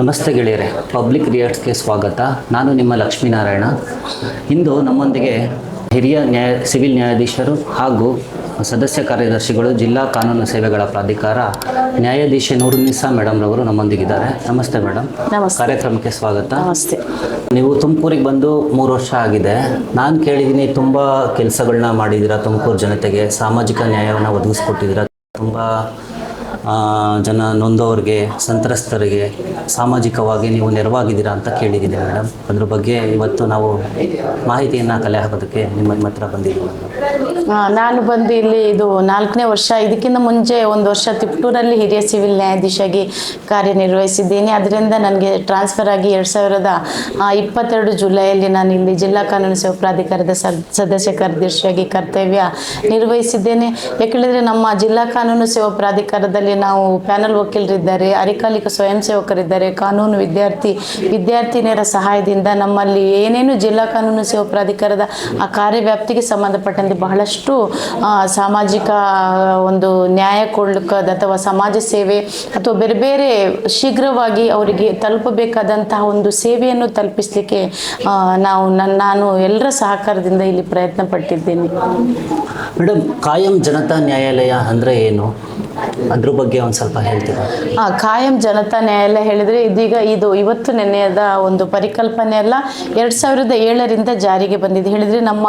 ನಮಸ್ತೆ ಗೆಳೆಯರೆ ಪಬ್ಲಿಕ್ ರಿಯಾಕ್ಟ್ಸ್ಗೆ ಸ್ವಾಗತ. ನಾನು ನಿಮ್ಮ ಲಕ್ಷ್ಮೀನಾರಾಯಣ. ಇಂದು ನಮ್ಮೊಂದಿಗೆ ಹಿರಿಯ ನ್ಯಾಯ ಸಿವಿಲ್ ನ್ಯಾಯಾಧೀಶರು ಹಾಗೂ ಸದಸ್ಯ ಕಾರ್ಯದರ್ಶಿಗಳು ಜಿಲ್ಲಾ ಕಾನೂನು ಸೇವೆಗಳ ಪ್ರಾಧಿಕಾರ ನ್ಯಾಯಾಧೀಶೆ ನೂರುನಿಸಾ ಮೇಡಮ್ ರವರು ನಮ್ಮೊಂದಿಗಿದ್ದಾರೆ. ನಮಸ್ತೆ ಮೇಡಮ್ ಕಾರ್ಯಕ್ರಮಕ್ಕೆ ಸ್ವಾಗತ. ನಮಸ್ತೆ. ನೀವು ತುಮಕೂರಿಗೆ ಬಂದು ಮೂರು ವರ್ಷ ಆಗಿದೆ. ನಾನು ಕೇಳಿದ್ದೀನಿ ತುಂಬ ಕೆಲಸಗಳನ್ನ ಮಾಡಿದ್ದೀರಾ ತುಮಕೂರು ಜನತೆಗೆ ಸಾಮಾಜಿಕ ನ್ಯಾಯವನ್ನು ಒದಗಿಸ್ಕೊಟ್ಟಿದ್ದೀರಾ ತುಂಬ ಜನ ನೊಂದವ್ರಿಗೆ, ಸಂತ್ರಸ್ತರಿಗೆ ಸಾಮಾಜಿಕವಾಗಿ ನೀವು ನೆರವಾಗಿದ್ದೀರಾ ಅಂತ ಕೇಳಿದ್ದೀನಿ ಮೇಡಮ್. ಅದ್ರ ಬಗ್ಗೆ ಇವತ್ತು ನಾವು ಮಾಹಿತಿಯನ್ನು ಕಲೆ ಹಾಕೋದಕ್ಕೆ ನಿಮ್ಮ ಹತ್ರ ಬಂದಿದ್ದೀವಿ ನಾನು ಬಂದು ಇಲ್ಲಿ ಇದು ನಾಲ್ಕನೇ ವರ್ಷ, ಇದಕ್ಕಿಂತ ಮುಂಚೆ ಒಂದು ವರ್ಷ ತಿಪ್ಟೂರಲ್ಲಿ ಹಿರಿಯ ಸಿವಿಲ್ ನ್ಯಾಯಾಧೀಶಾಗಿ ಕಾರ್ಯನಿರ್ವಹಿಸಿದ್ದೀನಿ. ಅದರಿಂದ ನನಗೆ ಟ್ರಾನ್ಸ್ಫರ್ ಆಗಿ ಎರಡು ಸಾವಿರದ ಇಪ್ಪತ್ತೆರಡು ಜುಲೈಯಲ್ಲಿ ನಾನು ಇಲ್ಲಿ ಜಿಲ್ಲಾ ಕಾನೂನು ಸೇವಾ ಪ್ರಾಧಿಕಾರದ ಸದ್- ಸದಸ್ಯ ಕಾರ್ಯದರ್ಶಿಯಾಗಿ ಕರ್ತವ್ಯ ನಿರ್ವಹಿಸಿದ್ದೇನೆ. ಯಾಕೆಂದರೆ ನಮ್ಮ ಜಿಲ್ಲಾ ಕಾನೂನು ಸೇವಾ ಪ್ರಾಧಿಕಾರದಲ್ಲಿ ನಾವು ಪ್ಯಾನಲ್ ವಕೀಲರಿದ್ದಾರೆ, ಅರಿಕಾಲಿಕ ಸ್ವಯಂ ಸೇವಕರಿದ್ದಾರೆ ಕಾನೂನು ವಿದ್ಯಾರ್ಥಿ, ವಿದ್ಯಾರ್ಥಿನಿಯರ ಸಹಾಯದಿಂದ ನಮ್ಮಲ್ಲಿ ಏನೇನು ಜಿಲ್ಲಾ ಕಾನೂನು ಸೇವಾ ಪ್ರಾಧಿಕಾರದ ಆ ಕಾರ್ಯವ್ಯಾಪ್ತಿಗೆ ಸಂಬಂಧಪಟ್ಟಂತೆ ಬಹಳಷ್ಟು ಸಾಮಾಜಿಕ, ಒಂದು ನ್ಯಾಯ ಕೊಡ್ಲಿಕ್ಕದ ಅಥವಾ ಸಮಾಜ ಸೇವೆ ಅಥವಾ ಬೇರೆ ಬೇರೆ ಶೀಘ್ರವಾಗಿ ಅವರಿಗೆ ತಲುಪಬೇಕಾದಂತಹ ಒಂದು ಸೇವೆಯನ್ನು ತಲುಪಿಸಲಿಕ್ಕೆ ನಾವು ನನ್ನ ನಾನು ಎಲ್ಲರ ಸಹಕಾರದಿಂದ ಇಲ್ಲಿ ಪ್ರಯತ್ನ ಪಟ್ಟಿದ್ದೀನಿ. ಮೇಡಮ್, ಕಾಯಂ ಜನತಾ ನ್ಯಾಯಾಲಯ ಅಂದರೆ ಏನು? ಅದ್ರ ಬಗ್ಗೆ ಒಂದು ಸ್ವಲ್ಪ ಹೇಳ್ತೀರಾ? ಕಾಯಂ ಜನತಾ ನ್ಯಾಯಾಲಯ ಹೇಳಿದರೆ ಇದೀಗ ಇದು ಇವತ್ತು ನೆನೆಯದ ಒಂದು ಪರಿಕಲ್ಪನೆ ಅಲ್ಲ, ಎರಡು ಸಾವಿರದ ಏಳರಿಂದ ಜಾರಿಗೆ ಬಂದಿದೆ. ಹೇಳಿದರೆ ನಮ್ಮ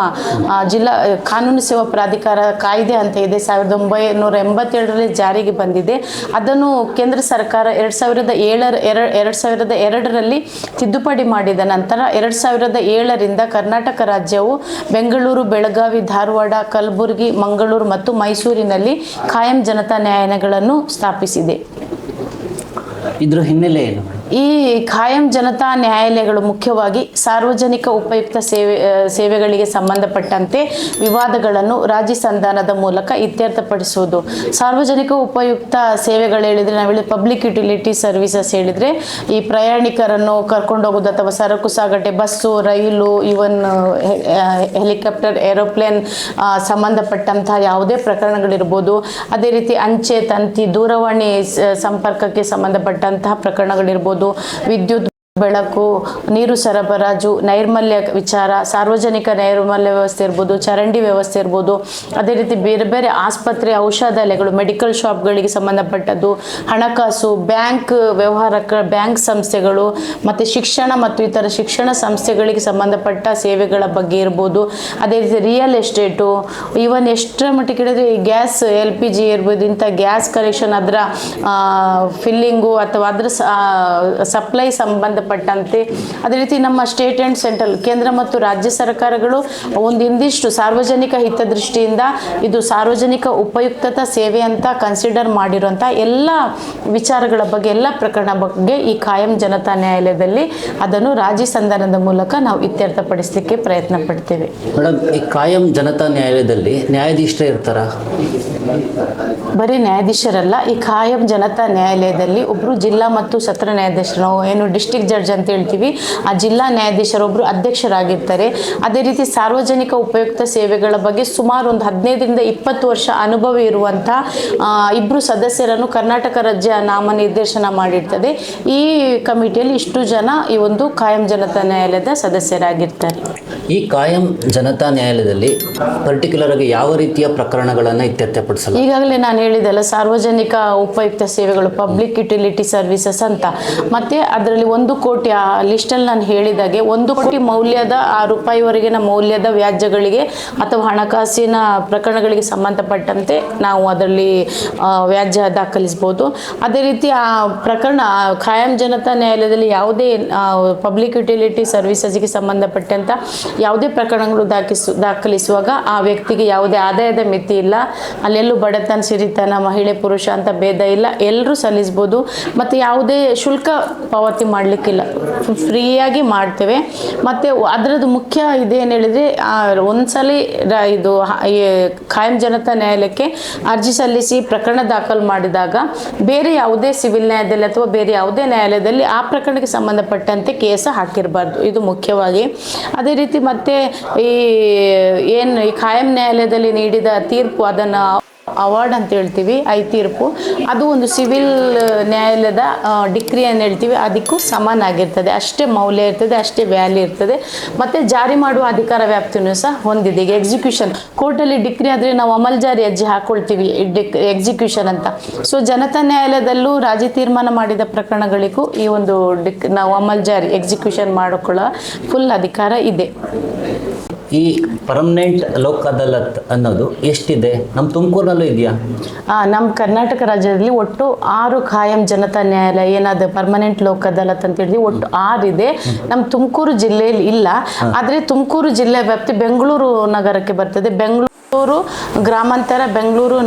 ಜಿಲ್ಲಾ, ಕಾನೂನು ಸೇವಾ ಪ್ರಾಧಿಕಾರ ಕಾಯ್ದೆ ಅಂತ ಇದೆ, ಸಾವಿರದ ಒಂಬೈನೂರ ಎಂಬತ್ತೇಳರಲ್ಲಿ ಜಾರಿಗೆ ಬಂದಿದೆ. ಅದನ್ನು ಕೇಂದ್ರ ಸರ್ಕಾರ ಎರಡು ಸಾವಿರದ ಏಳರ, ಎರಡು ಎರಡು ಸಾವಿರದ ಎರಡರಲ್ಲಿ ತಿದ್ದುಪಡಿ ಮಾಡಿದ ನಂತರ ಎರಡು ಸಾವಿರದ ಏಳರಿಂದ ಕರ್ನಾಟಕ ರಾಜ್ಯವು ಬೆಂಗಳೂರು, ಬೆಳಗಾವಿ, ಧಾರವಾಡ, ಕಲಬುರಗಿ, ಮಂಗಳೂರು ಮತ್ತು ಮೈಸೂರಿನಲ್ಲಿ ಕಾಯಂ ಜನತಾ ನ್ಯಾಯಾಲಯಗಳನ್ನು ಸ್ಥಾಪಿಸಿದೆ. ಇದ್ರ ಹಿನ್ನೆಲೆ ಏನು? ಈ ಖಾಯಂ ಜನತಾ ನ್ಯಾಯಾಲಯಗಳು ಮುಖ್ಯವಾಗಿ ಸಾರ್ವಜನಿಕ ಉಪಯುಕ್ತ ಸೇವೆ ಸೇವೆಗಳಿಗೆ ಸಂಬಂಧಪಟ್ಟಂತೆ ವಿವಾದಗಳನ್ನು ರಾಜಿ ಸಂಧಾನದ ಮೂಲಕ ಇತ್ಯರ್ಥಪಡಿಸುವುದು. ಸಾರ್ವಜನಿಕ ಉಪಯುಕ್ತ ಸೇವೆಗಳು ಹೇಳಿದರೆ ನಾವು ಹೇಳಿ ಪಬ್ಲಿಕ್ ಯುಟಿಲಿಟಿ ಸರ್ವಿಸಸ್ ಹೇಳಿದರೆ ಈ ಪ್ರಯಾಣಿಕರನ್ನು ಕರ್ಕೊಂಡು ಹೋಗೋದು ಅಥವಾ ಸರಕು, ಸಾಗಟೆ, ಬಸ್ಸು, ರೈಲು ಇವನ್ ಹೆಲಿಕಾಪ್ಟರ್, ಏರೋಪ್ಲೇನ್ ಸಂಬಂಧಪಟ್ಟಂತಹ ಯಾವುದೇ ಪ್ರಕರಣಗಳಿರ್ಬೋದು. ಅದೇ ರೀತಿ ಅಂಚೆ, ತಂತಿ, ದೂರವಾಣಿ ಸಂಪರ್ಕಕ್ಕೆ ಸಂಬಂಧಪಟ್ಟಂತಹ ಪ್ರಕರಣಗಳಿರ್ಬೋದು. বিদ্যুৎ ಬೆಳಕು, ನೀರು ಸರಬರಾಜು, ನೈರ್ಮಲ್ಯ ವಿಚಾರ, ಸಾರ್ವಜನಿಕ ನೈರ್ಮಲ್ಯ ವ್ಯವಸ್ಥೆ ಇರ್ಬೋದು, ಚರಂಡಿ ವ್ಯವಸ್ಥೆ ಇರ್ಬೋದು. ಅದೇ ರೀತಿ ಬೇರೆ ಬೇರೆ ಆಸ್ಪತ್ರೆ, ಔಷಧಾಲಯಗಳು, ಮೆಡಿಕಲ್ ಶಾಪ್ಗಳಿಗೆ ಸಂಬಂಧಪಟ್ಟದ್ದು, ಹಣಕಾಸು, ಬ್ಯಾಂಕ್ ವ್ಯವಹಾರಕ್ಕೆ ಬ್ಯಾಂಕ್ ಸಂಸ್ಥೆಗಳು, ಮತ್ತು ಶಿಕ್ಷಣ ಮತ್ತು ಇತರ ಶಿಕ್ಷಣ ಸಂಸ್ಥೆಗಳಿಗೆ ಸಂಬಂಧಪಟ್ಟ ಸೇವೆಗಳ ಬಗ್ಗೆ ಇರ್ಬೋದು. ಅದೇ ರೀತಿ ರಿಯಲ್ ಎಸ್ಟೇಟು ಈವನ್ ಎಷ್ಟರ ಮಟ್ಟಿಗೆ ಹೇಳಿದ್ರೆ ಈ ಗ್ಯಾಸ್ ಎಲ್ ಪಿ ಜಿ ಇರ್ಬೋದು, ಇಂಥ ಗ್ಯಾಸ್ ಕನೆಕ್ಷನ್ ಅದರ ಫಿಲ್ಲಿಂಗು ಅಥವಾ ಅದರ ಸಪ್ಲೈ ಸಂಬಂಧಪಟ್ಟಂತೆ ಅದೇ ರೀತಿ ನಮ್ಮ ಸ್ಟೇಟ್ ಆ್ಯಂಡ್ ಸೆಂಟ್ರಲ್ ಕೇಂದ್ರ ಮತ್ತು ರಾಜ್ಯ ಸರ್ಕಾರಗಳು ಒಂದಿಂದಿಷ್ಟು ಸಾರ್ವಜನಿಕ ಹಿತದೃಷ್ಟಿಯಿಂದ ಇದು ಸಾರ್ವಜನಿಕ ಉಪಯುಕ್ತತಾ ಸೇವೆ ಅಂತ ಕನ್ಸಿಡರ್ ಮಾಡಿರುವಂಥ ಎಲ್ಲ ವಿಚಾರಗಳ ಬಗ್ಗೆ, ಎಲ್ಲ ಪ್ರಕರಣ ಬಗ್ಗೆ ಈ ಕಾಯಂ ಜನತಾ ನ್ಯಾಯಾಲಯದಲ್ಲಿ ಅದನ್ನು ರಾಜಿ ಸಂಧಾನದ ಮೂಲಕ ನಾವು ಇತ್ಯರ್ಥಪಡಿಸಲಿಕ್ಕೆ ಪ್ರಯತ್ನ ಪಡ್ತೇವೆ. ಮೇಡಮ್, ಈ ಕಾಯಂ ಜನತಾ ನ್ಯಾಯಾಲಯದಲ್ಲಿ ನ್ಯಾಯಾಧೀಶರೇ ಇರ್ತಾರಾ? ಬರೀ ನ್ಯಾಯಾಧೀಶರಲ್ಲ, ಈ ಕಾಯಂ ಜನತಾ ನ್ಯಾಯಾಲಯದಲ್ಲಿ ಒಬ್ಬರು ಜಿಲ್ಲಾ ಮತ್ತು ಸತ್ರ ನ್ಯಾಯಾಧೀಶರು. ಏನು ಡಿಸ್ಟಿಕ್ ಜಡ್ಜ್ ಅಂತ ಹೇಳ್ತೀವಿ. ಆ ಜಿಲ್ಲಾ ನ್ಯಾಯಾಧೀಶರೊಬ್ಬರು ಅಧ್ಯಕ್ಷರಾಗಿರ್ತಾರೆ. ಅದೇ ರೀತಿ ಸಾರ್ವಜನಿಕ ಉಪಯುಕ್ತ ಸೇವೆಗಳ ಬಗ್ಗೆ ಸುಮಾರು ಒಂದು ಹದಿನೈದರಿಂದ ಇಪ್ಪತ್ತು ವರ್ಷ ಅನುಭವ ಇರುವಂಥ ಇಬ್ಬರು ಸದಸ್ಯರನ್ನು ಕರ್ನಾಟಕ ರಾಜ್ಯ ನಾಮ ನಿರ್ದೇಶನ ಮಾಡಿರ್ತದೆ. ಈ ಕಮಿಟಿಯಲ್ಲಿ ಇಷ್ಟು ಜನ ಈ ಒಂದು ಕಾಯಂ ಜನತಾ ನ್ಯಾಯಾಲಯದ ಸದಸ್ಯರಾಗಿರ್ತಾರೆ. ಈ ಕಾಯಂ ಜನತಾ ನ್ಯಾಯಾಲಯದಲ್ಲಿ ಪರ್ಟಿಕ್ಯುಲರ್ ಆಗಿ ಯಾವ ರೀತಿಯ ಪ್ರಕರಣಗಳನ್ನು ಈಗಾಗಲೇ ನಾನು ಹೇಳಿದೆಲ್ಲ ಸಾರ್ವಜನಿಕ ಉಪಯುಕ್ತ ಸೇವೆಗಳು ಪಬ್ಲಿಕ್ ಯುಟಿಲಿಟಿ ಸರ್ವಿಸಸ್ ಅಂತ. ಮತ್ತೆ ಅದರಲ್ಲಿ ಒಂದು ಕೋಟಿ, ಆ ಲಿಸ್ಟಲ್ಲಿ ನಾನು ಹೇಳಿದಾಗೆ ಒಂದು ಕೋಟಿ ಮೌಲ್ಯದ, ಆ ರೂಪಾಯಿವರೆಗಿನ ಮೌಲ್ಯದ ವ್ಯಾಜ್ಯಗಳಿಗೆ ಅಥವಾ ಹಣಕಾಸಿನ ಪ್ರಕರಣಗಳಿಗೆ ಸಂಬಂಧಪಟ್ಟಂತೆ ನಾವು ಅದರಲ್ಲಿ ವ್ಯಾಜ್ಯ ದಾಖಲಿಸ್ಬೋದು ಅದೇ ರೀತಿ ಆ ಪ್ರಕರಣ ಖಾಯಂ ಜನತಾ ನ್ಯಾಯಾಲಯದಲ್ಲಿ ಯಾವುದೇ ಪಬ್ಲಿಕ್ ಯುಟಿಲಿಟಿ ಸರ್ವಿಸಸ್ಗೆ ಸಂಬಂಧಪಟ್ಟಂತ ಯಾವುದೇ ಪ್ರಕರಣಗಳು ದಾಖಲಿಸು, ದಾಖಲಿಸುವಾಗ ಆ ವ್ಯಕ್ತಿಗೆ ಯಾವುದೇ ಆದಾಯದ ಮಿತಿ ಇಲ್ಲ. ಅಲ್ಲೆಲ್ಲೂ ಬಡತನ ಸಿರಿತನ, ಮಹಿಳೆ ಪುರುಷ ಅಂತ ಭೇದ ಇಲ್ಲ. ಎಲ್ಲರೂ ಸಲ್ಲಿಸ್ಬೋದು. ಮತ್ತು ಯಾವುದೇ ಶುಲ್ಕ ಪಾವತಿ ಮಾಡಲಿಕ್ಕಿಲ್ಲ. ಫ್ರೀಯಾಗಿ ಮಾಡ್ತೇವೆ. ಮತ್ತು ಅದರದ್ದು ಮುಖ್ಯ ಇದೇನು ಹೇಳಿದರೆ ಒಂದ್ಸಲಿ ಇದು ಖಾಯಂ ಜನತಾ ನ್ಯಾಯಾಲಯಕ್ಕೆ ಅರ್ಜಿ ಸಲ್ಲಿಸಿ ಪ್ರಕರಣ ದಾಖಲು ಮಾಡಿದಾಗ ಬೇರೆ ಯಾವುದೇ ಸಿವಿಲ್ ನ್ಯಾಯದಲ್ಲಿ ಅಥವಾ ಬೇರೆ ಯಾವುದೇ ನ್ಯಾಯಾಲಯದಲ್ಲಿ ಆ ಪ್ರಕರಣಕ್ಕೆ ಸಂಬಂಧಪಟ್ಟಂತೆ ಕೇಸ ಹಾಕಿರಬಾರ್ದು. ಇದು ಮುಖ್ಯವಾಗಿ. ಅದೇ ರೀತಿ ಮತ್ತೆ ಈ, ಏನು ಈ ಖಾಯಂ ನ್ಯಾಯಾಲಯದಲ್ಲಿ ನೀಡಿದ ತೀರ್ಪು ಅದನ್ನು ಅವಾರ್ಡ್ ಅಂತ ಹೇಳ್ತೀವಿ, ಐ ತೀರ್ಪು. ಅದು ಒಂದು ಸಿವಿಲ್ ನ್ಯಾಯಾಲಯದ ಡಿಗ್ರಿ ಅಂತ ಹೇಳ್ತೀವಿ, ಅದಕ್ಕೂ ಸಮಾನಾಗಿರ್ತದೆ. ಅಷ್ಟೇ ಮೌಲ್ಯ ಇರ್ತದೆ, ಅಷ್ಟೇ ವ್ಯಾಲ್ಯೂ ಇರ್ತದೆ. ಮತ್ತು ಜಾರಿ ಮಾಡುವ ಅಧಿಕಾರ ವ್ಯಾಪ್ತಿಯನ್ನು ಸಹ ಹೊಂದಿದೆ. ಈಗ ಎಕ್ಸಿಕ್ಯೂಷನ್ ಕೋರ್ಟಲ್ಲಿ ಡಿಗ್ರಿ ಆದರೆ ನಾವು ಅಮಲ್ ಜಾರಿ ಅರ್ಜಿ ಹಾಕ್ಕೊಳ್ತೀವಿ ಎಕ್ಸಿಕ್ಯೂಷನ್ ಅಂತ. ಸೊ ಜನತಾ ನ್ಯಾಯಾಲಯದಲ್ಲೂ ರಾಜಿ ತೀರ್ಮಾನ ಮಾಡಿದ ಪ್ರಕರಣಗಳಿಗೂ ಈ ಒಂದು ಡಿಕ್ ನಾವು ಅಮಲ್ ಜಾರಿ ಎಕ್ಸಿಕ್ಯೂಷನ್ ಮಾಡಿಕೊಳ್ಳೋ ಫುಲ್ ಅಧಿಕಾರ ಇದೆ. ಈ ಪರ್ಮನೆಂಟ್ ಲೋಕ್ ಅದಾಲತ್ ಅನ್ನೋದು ಎಷ್ಟಿದೆ? ನಮ್ಮ ತುಮಕೂರಿನಲ್ಲೂ ಇದೆಯಾ? ನಮ್ಮ ಕರ್ನಾಟಕ ರಾಜ್ಯದಲ್ಲಿ ಒಟ್ಟು ಆರು ಖಾಯಂ ಜನತಾ ನ್ಯಾಯಾಲಯ ಏನಾದ ಪರ್ಮನೆಂಟ್ ಲೋಕ್ ಅದಾಲತ್ ಅಂತ ಹೇಳಿದ್ವಿ ಒಟ್ಟು ಆರು ಇದೆ. ನಮ್ಮ ತುಮಕೂರು ಜಿಲ್ಲೆಯಲ್ಲಿ ಇಲ್ಲ. ಆದರೆ ತುಮಕೂರು ಜಿಲ್ಲೆ ವ್ಯಾಪ್ತಿ ಬೆಂಗಳೂರು ನಗರಕ್ಕೆ ಬರ್ತದೆ. ಬೆಂಗಳೂರು ಗ್ರಾಮಾಂತರ ಬೆಂಗಳೂರು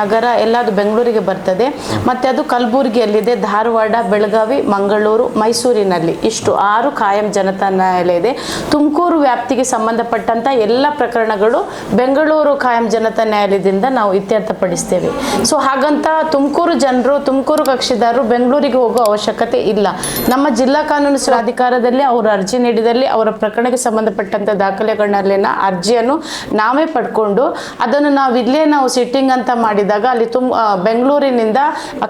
ನಗರ ಎಲ್ಲದು ಬೆಂಗಳೂರಿಗೆ ಬರ್ತದೆ. ಮತ್ತು ಅದು ಕಲಬುರಗಿಯಲ್ಲಿದೆ. ಧಾರವಾಡ ಬೆಳಗಾವಿ ಮಂಗಳೂರು ಮೈಸೂರಿನಲ್ಲಿ ಇಷ್ಟು ಆರು ಕಾಯಂ ಜನತಾ ನ್ಯಾಯಾಲಯ ಇದೆ. ತುಮಕೂರು ವ್ಯಾಪ್ತಿಗೆ ಸಂಬಂಧಪಟ್ಟಂಥ ಎಲ್ಲ ಪ್ರಕರಣಗಳು ಬೆಂಗಳೂರು ಕಾಯಂ ಜನತಾ ನ್ಯಾಯಾಲಯದಿಂದ ನಾವು ಇತ್ಯರ್ಥಪಡಿಸ್ತೇವೆ. ಸೊ ಹಾಗಂತ ತುಮಕೂರು ಜನರು, ತುಮಕೂರು ಕಕ್ಷಿದಾರರು ಬೆಂಗಳೂರಿಗೆ ಹೋಗೋ ಅವಶ್ಯಕತೆ ಇಲ್ಲ. ನಮ್ಮ ಜಿಲ್ಲಾ ಕಾನೂನು ಪ್ರಾಧಿಕಾರದಲ್ಲಿ ಅವರು ಅರ್ಜಿ ನೀಡಿದಲ್ಲಿ ಅವರ ಪ್ರಕರಣಕ್ಕೆ ಸಂಬಂಧಪಟ್ಟಂತ ದಾಖಲೆಗಳನ್ನ ಅರ್ಜಿಯನ್ನು ನಾವೇ ಪಡ್ಕೊಂಡು ಅದನ್ನು ನಾವು ಇಲ್ಲೇ ನಾವು ಸಿಟ್ಟಿಂಗ್ ಅಂತ ಮಾಡಿದಾಗ ಅಲ್ಲಿ ತುಮ್ ಬೆಂಗಳೂರಿನಿಂದ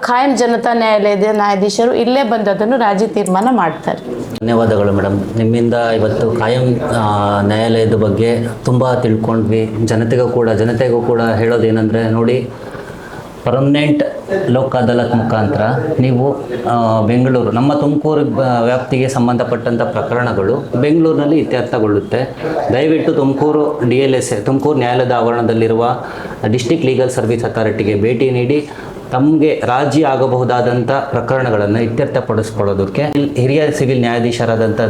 ಕಾಯಂ ಜನತಾ ನ್ಯಾಯಾಲಯದ ನ್ಯಾಯಾಧೀಶರು ಇಲ್ಲೇ ಬಂದು ಅದನ್ನು ರಾಜಿ ತೀರ್ಮಾನ ಮಾಡ್ತಾರೆ. ಧನ್ಯವಾದಗಳು ಮೇಡಮ್. ನಿಮ್ಮಿಂದ ಇವತ್ತು ಕಾಯಂ ನ್ಯಾಯಾಲಯದ ತುಂಬ ತಿಳ್ಕೊಂಡ್ವಿ. ಜನತೆಗೂ ಕೂಡ ಜನತೆಗೂ ಕೂಡ ಹೇಳೋದೇನೆಂದರೆ ನೋಡಿ ಪರ್ಮನೆಂಟ್ ಲೋಕ್ ಅದಾಲತ್ ಮುಖಾಂತರ ನೀವು ಬೆಂಗಳೂರು, ನಮ್ಮ ತುಮಕೂರು ವ್ಯಾಪ್ತಿಗೆ ಸಂಬಂಧಪಟ್ಟಂಥ ಪ್ರಕರಣಗಳು ಬೆಂಗಳೂರಿನಲ್ಲಿ ಇತ್ಯರ್ಥಗೊಳ್ಳುತ್ತೆ. ದಯವಿಟ್ಟು Tumakuru D L S A, Tumakuru ನ್ಯಾಯಾಲಯದ ಆವರಣದಲ್ಲಿರುವ ಡಿಸ್ಟಿಕ್ ಲೀಗಲ್ ಸರ್ವಿಸ್ ಅಥಾರಿಟಿಗೆ ಭೇಟಿ ನೀಡಿ ತಮಗೆ ರಾಜಿ ಆಗಬಹುದಾದಂಥ ಪ್ರಕರಣಗಳನ್ನು ಇತ್ಯರ್ಥಪಡಿಸ್ಕೊಳ್ಳೋದಕ್ಕೆ ಹಿರಿಯ ಸಿವಿಲ್ ನ್ಯಾಯಾಧೀಶರಾದಂಥ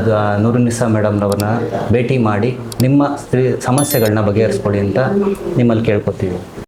ನೂರುನಿಸಾ ಮೇಡಮ್ನವ್ರನ್ನ ಭೇಟಿ ಮಾಡಿ ನಿಮ್ಮ ಸ್ತ್ರೀ ಸಮಸ್ಯೆಗಳನ್ನ ಬಗೆಹರಿಸ್ಕೊಳ್ಳಿ ಅಂತ ನಿಮ್ಮಲ್ಲಿ ಕೇಳ್ಕೊತೀವಿ.